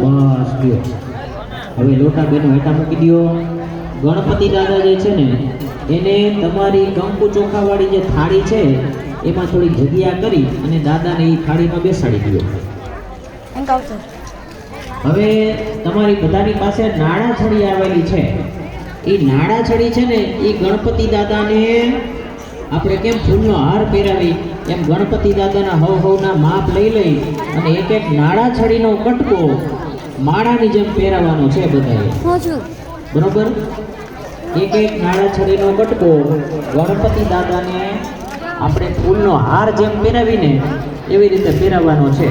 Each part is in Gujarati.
બસ હવે લોટા બેનો હેઠા મૂકી દ્યો. ગણપતિ દાદા જે છે ને એને તમારી કંકુ ચોખાવાળી જે થાળી છે એમાં થોડી જગ્યા કરી અને દાદાને એ થાળીમાં બેસાડી દો હવે તમારી બધાની પાસે નાણાં છડી આવેલી છે. એ નાણાં છડી છે ને એ ગણપતિ દાદાને આપણે કેમ ફૂલનો હાર પહેરાવી? એમ ગણપતિ દાદાના હવ હવના માપ લઈ લઈ અને એક એક નાળા છડીનો કટકો માળાની જેમ પહેરાવાનો છે બધાએ. બરોબર? એક એક નાળા છડીનો કટકો ગણપતિ દાદાને આપણે ફૂલનો હાર જેમ પહેરાવીને એવી રીતે પહેરાવવાનો છે.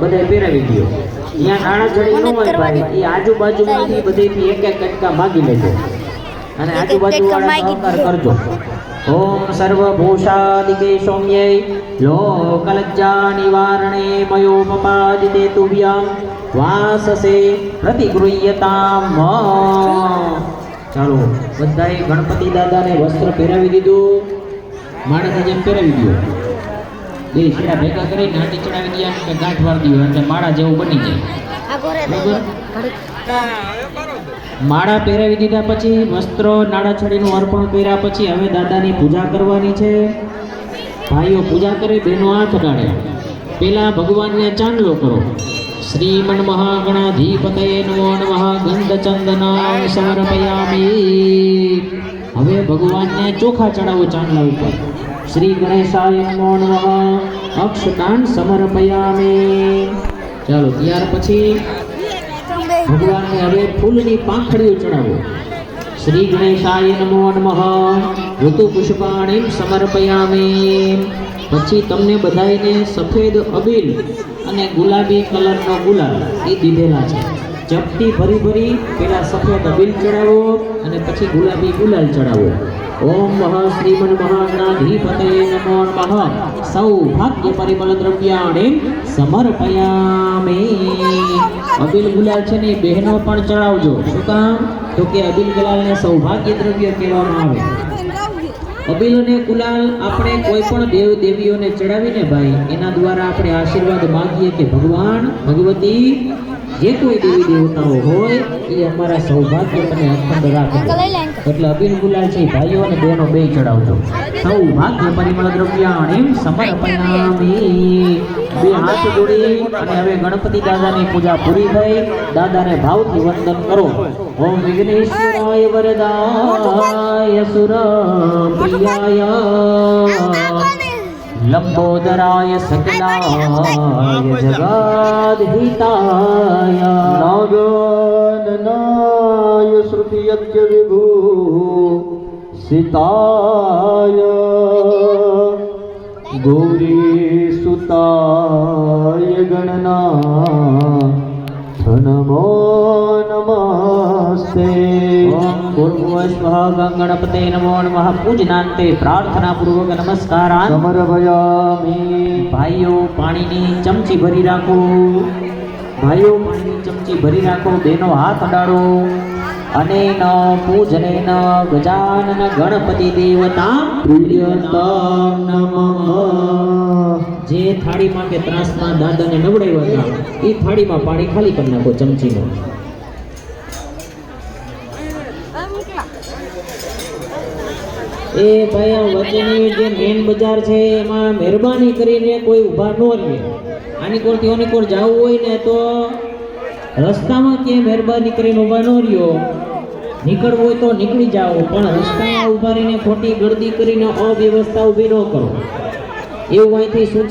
બધાએ. પહેરાવી દો ત્યાં નાળા છડી ન હોય ભાઈ એ આજુબાજુમાંથી બધેથી એક એક કટકા માગી લેજો. અને આજુબાજુ વાળા સહકાર કરજો. ઓમ सर्वभूषादिके सौम्यै लोकलज्जानिवारणे મયોપપાદિતે તુભ્યં વાસસે પ્રતિગૃહ્યતામ ચાલો બધાએ ગણપતિ દાદાને વસ્ત્ર પહેરાવી દીધું માણસને જેમ પહેરાવી દો બે શેડા ભેગા કરી હાંડી ચડાવી દે કે ગાંઠ વાળી દો એટલે માળા જેવું બની જાય. માળા પહેરાવી દીધા પછી વસ્ત્રો નાળા છડીનું અર્પણ કર્યા પછી હવે દાદાની પૂજા કરવાની છે. ભાઈઓ પૂજા કરી બહેનો હાથ કાઢે. પેલા ભગવાનને ચાંદલો કરો. શ્રીમન મહાગણાધિપતય નમો નમઃ ગંધ ચંદના સમર્પયામી. હવે ભગવાનને ચોખા ચડાવો ચાંદલા ઉપર. શ્રી ગણેશાય નમો નમઃ. અક્ષદાન સમર્પયામે. ચાલો, ત્યાર પછી ભગવાનને હવે ફૂલની પાંખડીઓ ચડાવો. શ્રી ગણેશાય નમો નમઃ. ઋતુ પુષ્પાણી સમર્પયામે. પછી તમને બધાયને સફેદ અબીલ અને ગુલાબી કલરનો ગુલાલ, એ દીધેલા છે. ચપટી ભરી ભરી પેલા સફેદ અબીલ ચડાવો અને પછી ગુલાબી ગુલાલ ચડાવો. ઓમ મહ શ્રીમન મહાગણાધિપતયે નમો નમઃ. સૌભાગ્ય પરિમળ દ્રવ્યાણે સમર્પયામે. અબિલ ગુલાલ છે ને બહેનો પણ ચડાવજો. શું કામ? તો કે અબીલ ગુલાલને સૌભાગ્ય દ્રવ્ય કહેવામાં આવે. અબિલ અને ગુલાલ આપણે કોઈ પણ દેવ દેવીઓને ચડાવીને ભાઈ, એના દ્વારા આપણે આશીર્વાદ માંગીએ કે ભગવાન, ભગવતી જે કોઈ દેવી દેવતાઓ હોય એ અમારા સૌભાગ્ય અને અખંડ રાખો એટલે અબીલ ગુલાલ છે ભાઈઓ અને બહેનો બે ચડાવજો. સૌભાગ્ય પરિમળ દ્રવ્યાણીમ સમર્પણામી બે હાથ જોડી અને હવે ગણપતિ દાદાની પૂજા પૂરી થઈ. દાદાને ભાવથી વંદન કરો. ઓમ વિઘ્નેશ્વરાય વરદાય સુર પ્રિયાય लम्बोदराय सकलाय जगाधिताय नागाननाय श्रुतियज्ञविभू सिताय गौरीसुताय गणना नमो नमस्ते કુર્વન મહાગંગણપતે નમો નમઃ પૂજનાંતે પ્રાર્થનાપૂર્વક નમસ્કારાન સમર્પયામિ ભાઈઓ પાણીની ચમચી ભરી રાખો ભાઈઓ પાણીની ચમચી ભરી રાખો બેનો હાથ અડાડો અનેન ન ગજાનન ગણપતિ દેવતા પ્રિયતમ નમઃ જે થાળીમાં કે ત્રાસમાં દાદાને નવડાવ્યા હતા એ થાળીમાં પાણી ખાલી કરી નાખો ચમચીમાં એ ભાઈ, આ વચ્ચેની જે મેન બજાર છે, એમાં મહેરબાની કરીને કોઈ ઊભા ન રહે આની કોરથી ઓની કોર જવું હોય ને તો રસ્તામાં કે મહેરબાની કરીને ઊભા ન રહ્યો. નીકળવું હોય તો નીકળી જાઓ, પણ રસ્તામાં ઊભા રહીને ખોટી ગળદી કરીને અવ્યવસ્થા ઊભી ન કરો. એવું અહીંથી